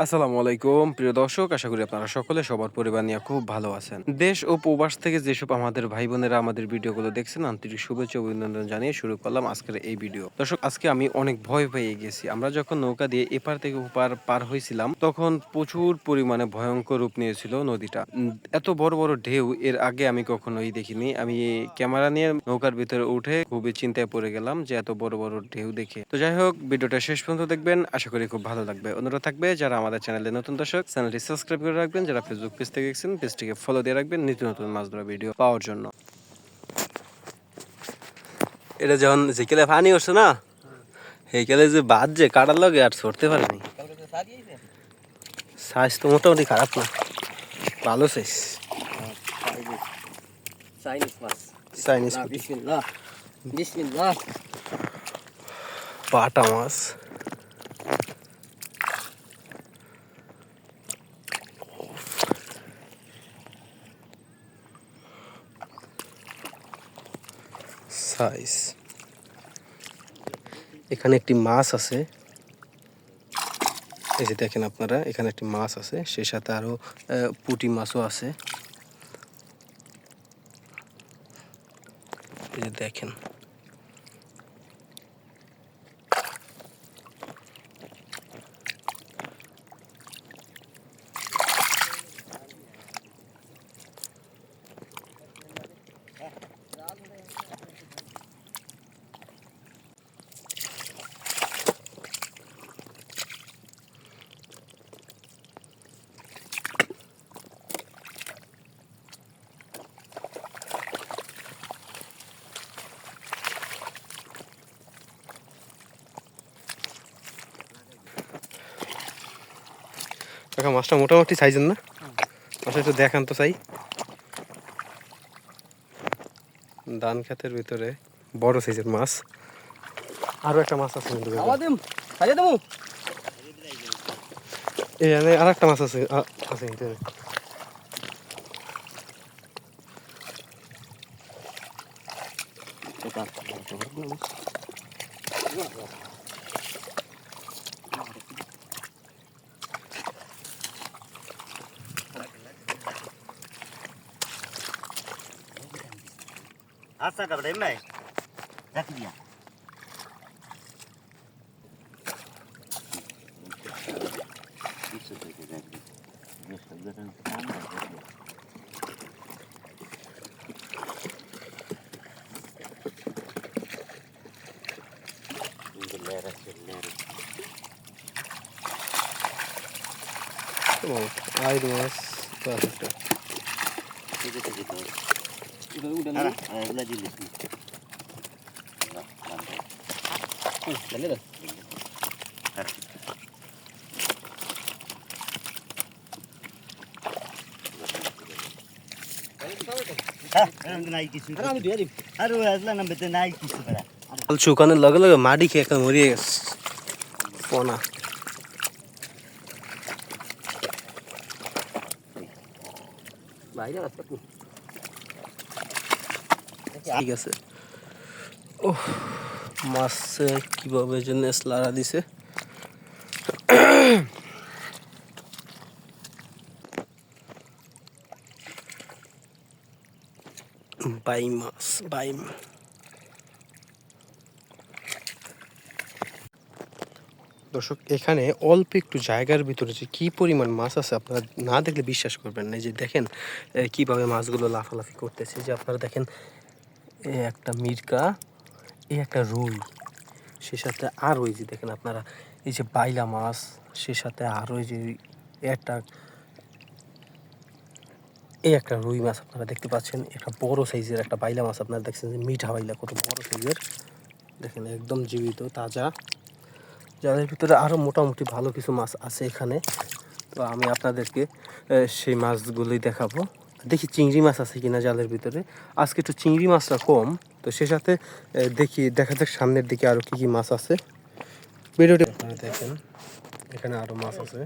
আসসালামু আলাইকুম। প্রিয় দর্শক, আশা করি আপনারা সকলে সবার পরিবার নিয়ে খুব ভালো আছেন। দেশ ও প্রবাস থেকে যেসব আমাদের ভাই বোনেরা আমাদের ভিডিওগুলো দেখছেন, আন্তরিক শুভেচ্ছা অভিনন্দন জানিয়ে শুরু করলাম আজকের এই ভিডিও। দর্শক, আজকে আমি অনেক ভয় পেয়ে গেছি। আমরা যখন নৌকা দিয়ে এপার থেকে ওপার পার হয়েছিলাম, তখন প্রচুর পরিমাণে ভয়ঙ্কর রূপ নিয়েছিল নদীটা। এত বড় বড় ঢেউ, এর আগে আমি কখনোই দেখিনি। আমি ক্যামেরা নিয়ে নৌকার ভিতরে উঠে খুবই চিন্তায় পড়ে গেলাম যে এত বড় বড় ঢেউ দেখে। তো যাই হোক, ভিডিওটা শেষ পর্যন্ত দেখবেন। আশা করি খুব ভালো লাগবে। অনুরোধ থাকবে, যারা আমাদের চ্যানেলে নতুন দর্শক চ্যানেলটি সাবস্ক্রাইব করে রাখবেন যারা ফেসবুক পেজ থেকে দেখছেন পেজটিকে ফলো দিয়ে রাখবেন নিত্য নতুন মাছ ধরা ভিডিও পাওয়ার জন্য। এটা যখন যেকেলে পানি উঠছে না সেইকেলে যে বাদ যে কাটার লগে আর ছড়তে পারেনি। সাইজ তো মোটামুটি খারাপ না ভালো সাইজ চাইনিজ মাছ। চাইনিজ বিসমিল্লাহ পাটা মাছ। সাইজ এখানে একটি মাছ আছে। এই যে দেখেন আপনারা, এখানে একটি মাছ আছে, সেই সাথে আরও পুটি পুঁটি মাছও আছে। এই যে দেখেন। কাকা মাছটা মোটামুটি সাইজের না? মাছটা একটু দেখান তো চাই ধান ক্ষেতের ভিতরে বড় সাইজের মাছ। আরও একটা মাছ আছে কিন্তু এখানে আর একটা মাছ আছে আছে ভিতরে আচ্ছা কাপড় এমনি রাখি দিয়া আইড মাছ তো আছে একটা। এগুলা দিলিস চলে রে শুকানোর লগে লগে মাটি খেয়ে একটা মরিয়ে গেছে। পোনা। বাইরে আসতে ঠিক আছে। ও মাছে কীভাবে যে নেসলারা দিছে। বাই মাছ বাইম দর্শক, এখানে অল্প একটু জায়গার ভিতরে যে কি পরিমাণ মাছ আছে আপনারা না দেখলে বিশ্বাস করবেন না। যে দেখেন কীভাবে মাছগুলো লাফালাফি করতেছে। যে আপনারা দেখেন এই একটা মির্কা এই একটা রুই, সে সাথে আর ওই যে দেখেন আপনারা, এই যে বাইলা মাছ, সে সাথে আর ওই যে একটা এই একটা রুই মাছ আপনারা দেখতে পাচ্ছেন একটা বড় সাইজের একটা বাইলা মাছ আপনারা দেখছেন যে মিঠা বাইলা, কত বড় সাইজের। দেখেন একদম জীবিত, তাজা। যাদের ভিতরে আরও মোটামুটি ভালো কিছু মাছ আছে এখানে, তো আমি আপনাদেরকে সেই মাছগুলোই দেখাবো। দেখি চিংড়ি মাছ আছে কিনা জালের ভিতরে। আজকে একটু চিংড়ি মাছটা কম তো সে সাথে দেখি দেখা যাক সামনের দিকে আরও কী কী মাছ আছে। ভিডিওটি আপনারা দেখেন এখানে আরও মাছ আছে।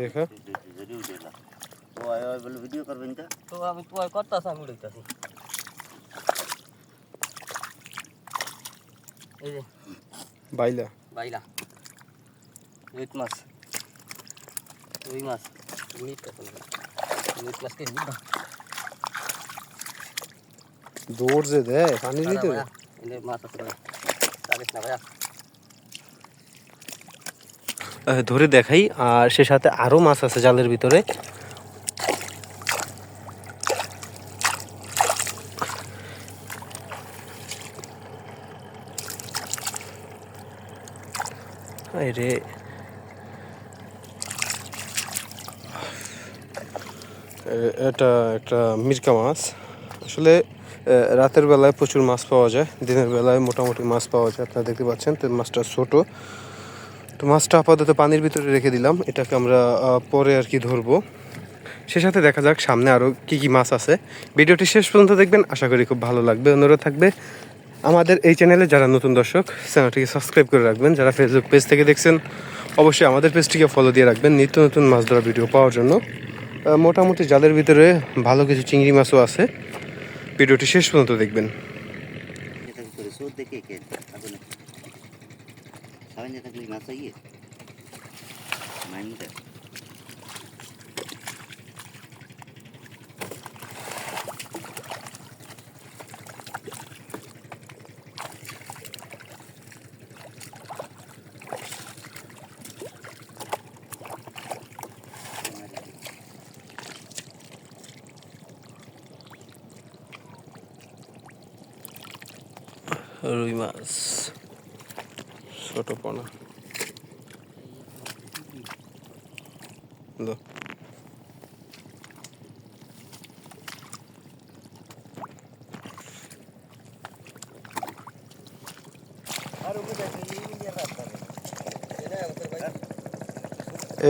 দেখা। ভিডিও করবেন তা তো আমি করতেছি আমি এই যে বাইলা। বাইলা। রুইত মাছ। রুই মাছ। কত কে বুঝা দৌড় যে পানির ভিতরে এনে মাছ আছে জানিস না ভাইয়া। ধরে দেখাই আর সে সাথে আরও মাছ আছে জালের ভিতরে। রে এটা একটা মিরকা মাছ। আসলে রাতের বেলায় প্রচুর মাছ পাওয়া যায়, দিনের বেলায় মোটামুটি মাছ পাওয়া যায়, আপনারা দেখতে পাচ্ছেন তো মাছটা ছোট। তো মাছটা আপাতত পানির ভিতরে রেখে দিলাম, এটাকে আমরা পরে আর কি ধরবো। সে সাথে দেখা যাক সামনে আরও কি কি মাছ আছে। ভিডিওটি শেষ পর্যন্ত দেখবেন, আশা করি খুব ভালো লাগবে, অনুরোধ থাকবে। আমাদের এই চ্যানেলে যারা নতুন দর্শক চ্যানেলটিকে সাবস্ক্রাইব করে রাখবেন। যারা ফেসবুক পেজ থেকে দেখছেন, অবশ্যই আমাদের পেজটিকে ফলো দিয়ে রাখবেন নিত্য নতুন মাছ ধরা ভিডিও পাওয়ার জন্য। মোটামুটি জালের ভিতরে ভালো কিছু চিংড়ি মাছও আছে। ভিডিওটি শেষ পর্যন্ত দেখবেন। মাছ রুই মাছ। ছোট পোনা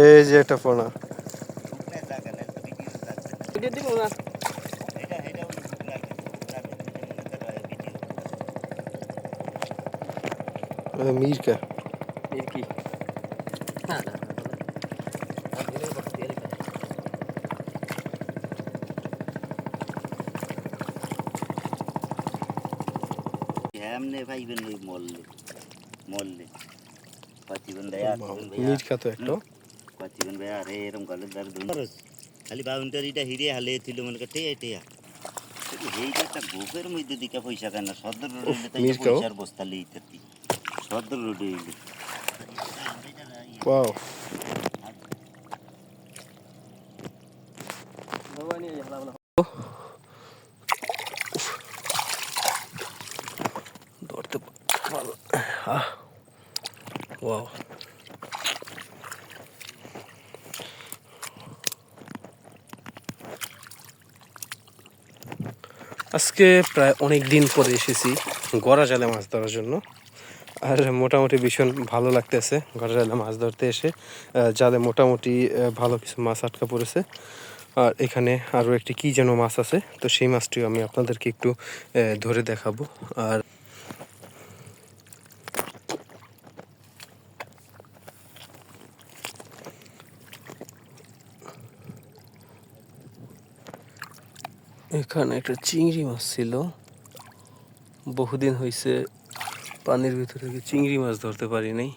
এই যে একটা পোনা ভিডিও দিব না ভিডিও করতে দিয়ে রেখে এমনি ভাইবেন ওই মল্লে মল্লে পাতিবেন ভাইয়া মিরকা তো একটা। পাতিবেন ভাইয়া আরে এরম গলে দার দুন খালি বাউন্ডারিটা হিরে হালে ছিল মনে করতে এটিয়া এইটা গোপের মধ্যে দিকে পয়সা কেন সদর? পয়সার বস্তা লইতে ওয়াও ধরতে ভালো ওয়াও আজকে প্রায় অনেক দিন পরে এসেছি গড়া জালে মাছ ধরার জন্য। আর মোটামুটি ভীষণ ভালো লাগতেছে। গড়া জালে মাছ ধরতে এসে জালে মোটামুটি ভালো কিছু মাছ আটকা পড়েছে। আর এখানে আরও একটি কী যেন মাছ আছে, তো সেই মাছটিও আমি আপনাদেরকে একটু ধরে দেখাবো। আর এখানে একটা চিংড়ি মাছ ছিল। বহুদিন হয়েছে পানির ভিতরে চিংড়ি মাছ ধরতে পারি নাই?